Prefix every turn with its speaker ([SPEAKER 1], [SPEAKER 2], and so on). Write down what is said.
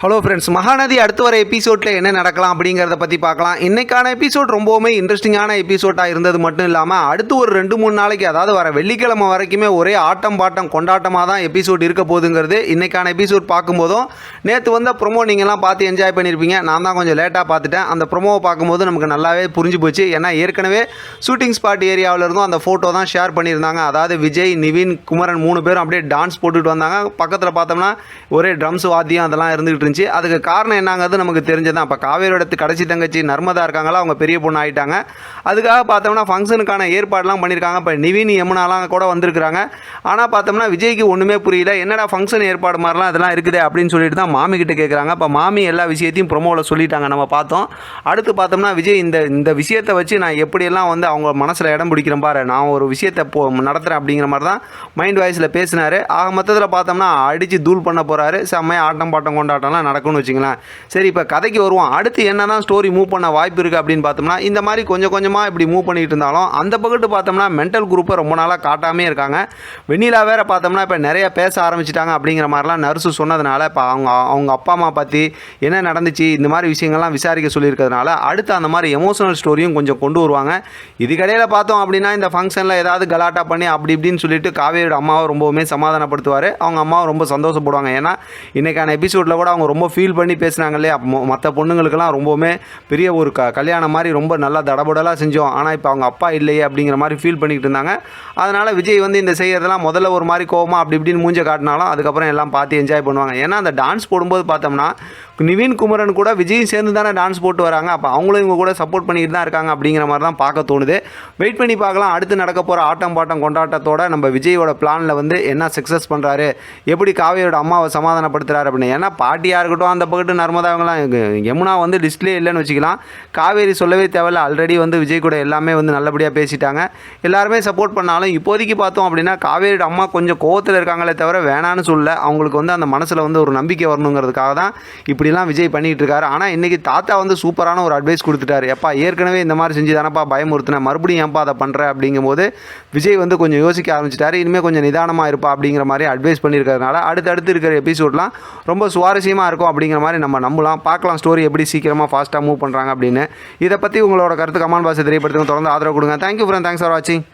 [SPEAKER 1] Hello friends Mahanadi அடுத்து வர எபிசோடில் என்ன நடக்கலாம் அப்படிங்கிறத பற்றி பார்க்கலாம். இன்றைக்கான எபிசோட் ரொம்பவுமே இன்ட்ரெஸ்டிங்கான எபிசோடாக இருந்தது மட்டும் இல்லாமல் அடுத்து ஒரு ரெண்டு மூணு நாளைக்கு அதாவது வர வெள்ளிக்கிழமை வரைக்குமே ஒரே ஆட்டம் பாட்டம் கொண்டாட்டமாக தான் எபிசோட் இருக்க போதுங்கிறது இன்றைக்கான எபிசோட் பார்க்கும்போதும் நேற்று வந்த ப்ரொமோ நீங்கள்லாம் பார்த்து என்ஜாய் பண்ணியிருப்பீங்க நான் தான் கொஞ்சம் லேட்டாக பார்த்துட்டேன். அந்த ப்ரொமோவை பார்க்கும்போது நமக்கு நல்லாவே புரிஞ்சு போச்சு. ஏன்னா ஏற்கனவே ஷூட்டிங் ஸ்பாட் ஏரியாவில் இருந்தும் அந்த ஃபோட்டோ தான் ஷேர் பண்ணியிருந்தாங்க. அதாவது விஜய் நிவின் குமரன் மூணு பேரும் அப்படியே டான்ஸ் போட்டுட்டு வந்தாங்க. பக்கத்தில் பார்த்தோம்னா ஒரே ட்ரம்ஸ் வாத்தியம் அதெல்லாம் இருந்துகிட்டு இருந்துச்சு. அதுக்கு காரணம் என்னங்கிறது நமக்கு தெரிஞ்சதான் அப்போ காவேரியோட கடைசி தங்கச்சி நர்மதா இருக்காங்களா அவங்க பெரிய பொண்ணு ஆகிட்டாங்க அதுக்காக பார்த்தோம்னா ஃபங்க்ஷனுக்கான ஏற்பாடுலாம் பண்ணியிருக்காங்க இப்போ நிவின் யமுனாலாம் கூட வந்திருக்கிறாங்க. ஆனால் பார்த்தோம்னா விஜய்க்கு ஒன்றுமே புரியல. என்னடா ஃபங்க்ஷன் ஏற்பாடு மாதிரிலாம் இதெல்லாம் இருக்குது அப்படின்னு சொல்லிட்டு தான் மாமி கிட்ட கேட்குறாங்க இப்போ மாமி எல்லா விஷயத்தையும் ப்ரொமோவில் சொல்லிட்டாங்க நம்ம பார்த்தோம். அடுத்து பார்த்தோம்னா விஜய் இந்த இந்த விஷயத்தை வச்சு நான் எப்படியெல்லாம் வந்து அவங்க மனசில் இடம் பிடிக்கிறேன் பாரு நான் ஒரு விஷயத்தை போ நடத்துகிறேன் அப்படிங்கிற மாதிரி தான் மைண்ட் வாய்ஸில் பேசினார். ஆக மொத்தத்தில் பார்த்தோம்னா அடித்து தூள் பண்ண போகிறாரு செம்மையாக ஆட்டம் பாட்டம் கொண்டாட்டம்லாம் நடக்கும்னு வச்சுங்களேன். சரி இப்போ கதைக்கு வருவோம். அடுத்து என்ன தான் ஸ்டோரி மூவ் பண்ண வாய்ப்பு இருக்குது அப்படின்னு பார்த்தோம்னா இந்த மாதிரி கொஞ்சம் கொஞ்சமாக இப்படி மூவ் பண்ணிட்டு இருந்தாலும் அந்த பக்கத்து பார்த்தோம்னா மென்டல் குரூப்பை ரொம்ப நாளாக காட்டாமே இருக்காங்க. வெண்ணிலா வேற பார்த்தோம்னா இப்போ நிறைய பேச ஆரம்பிச்சிட்டாங்க அப்படிங்கிற மாதிரிலாம் நர்ஸு சொன்னதுனால இப்போ அவங்க அவங்க அப்பா அம்மா பற்றி என்ன நடந்துச்சு இந்த மாதிரி விஷயங்கள்லாம் விசாரிக்க சொல்லியிருக்கிறதுனால அடுத்து அந்த மாதிரி எமோஷனல் ஸ்டோரியும் கொஞ்சம் கொண்டு வருவாங்க. இதுக்கடையில் பார்த்தோம் அப்படின்னா இந்த ஃபங்க்ஷனில் ஏதாவது கலாட்டா பண்ணி அப்படி இப்படின்னு சொல்லிட்டு காவேரியோட அம்மாவை ரொம்பவுமே சமாதானப்படுத்துவார். அவங்க அம்மாவை ரொம்ப சந்தோஷப்படுவாங்க. ஏன்னா இன்றைக்கான எபிசோடில் கூட அவங்க ரொம்ப ஃபீல் பண்ணி பேசுனாங்க இல்லையா மற்ற பொண்ணுங்களுக்கெல்லாம் ரொம்பவுமே பெரிய ஒரு க கல்யாணம் மாதிரி ரொம்ப நல்லா தடபுடலாக செஞ்சோம். ஆனால் இப்போ அவங்க அப்பா இல்லையே அப்படிங்கிற மாதிரி ஃபீல் பண்ணிக்கிட்டு இருந்தாங்க. அதனால் விஜய் வந்து இந்த செய்கிறதெல்லாம் முதல்ல ஒரு மாதிரி கோவமாக அப்படி இப்படின்னு மூஞ்ச காட்டினாலும் அதுக்கப்புறம் எல்லாம் பார்த்து என்ஜாய் பண்ணுவாங்க. ஏன்னா அந்த டான்ஸ் போடும்போது பார்த்தோம்னா நிவின் குமரன் கூட விஜயும் சேர்ந்து தானே டான்ஸ் போட்டு வராங்க. அப்போ அவங்களும் இவங்க கூட சப்போர்ட் பண்ணிட்டு தான் இருக்காங்க அப்படிங்கிற மாதிரி தான் பார்க்க தோணுது. வெயிட் பண்ணி பார்க்கலாம். அடுத்து நடக்க போகிற ஆட்டம் பாட்டம் கொண்டாட்டத்தோட நம்ம விஜயோட பிளானில் வந்து என்ன சக்ஸஸ் பண்ணுறாரு எப்படி காவியோட அம்மாவை சமாதானப்படுத்துகிறாரு அப்படின்னு? ஏன்னா பாட்டியாக இருக்கட்டும் அந்த பக்கத்து நர்மதா யமுனா வந்து லிஸ்ட்லேயே இல்லைன்னு வச்சுக்கலாம். காவேரி சொல்லவே தேவையில்ல ஆல்ரெடி வந்து விஜய் கூட எல்லாமே வந்து நல்லபடியாக பேசிட்டாங்க. எல்லாருமே சப்போர்ட் பண்ணாலும் இப்போதைக்கு பார்த்தோம் அப்படின்னா காவேரியோட அம்மா கொஞ்சம் கோவத்தில் இருக்காங்களே தவிர வேணான்னு சொல்ல அவங்களுக்கு வந்து அந்த மனசில் வந்து ஒரு நம்பிக்கை வரணுங்கிறதுக்காக தான் இப்படிலாம் விஜய் பண்ணிகிட்டு இருக்காரு. ஆனால் இன்றைக்கி தாத்தா வந்து சூப்பரான ஒரு அட்வைஸ் கொடுத்துட்டாரு. எப்பா ஏற்கனவே இந்த மாதிரி செஞ்சு தானப்பா பயமுறுத்தினேன் மறுபடியும் ஏன்ப்பா அதை பண்ணுற அப்படிங்கும்போது விஜய் வந்து கொஞ்சம் யோசிக்க ஆரம்பிச்சிட்டாரு. இனிமேல் கொஞ்சம் நிதானமாக இருப்பா அப்படிங்கிற மாதிரி அட்வைஸ் பண்ணியிருக்கிறதுனால அடுத்தடுத்து இருக்கிற எபிசோட்லாம் ரொம்ப சுவாரஸ்யமாக இருக்கும் அப்படிங்கிற மாதிரி நம்ம நம்பலாம். பார்க்கலாம் ஸ்டோரி எப்படி சீக்கிரமாக ஃபாஸ்ட்டாக மூவ் பண்ணுறாங்க அப்படின்னு. இதை பற்றி உங்களோட கருத்து கமெண்ட் பாக்ஸ் தெரியப்படுத்துங்க. தொடர்ந்து ஆதரவு கொடுங்க. தேங்க்யூ ஃப்ரெண்ட் தேங்க்ஸ் ஃபார் வாட்சிங்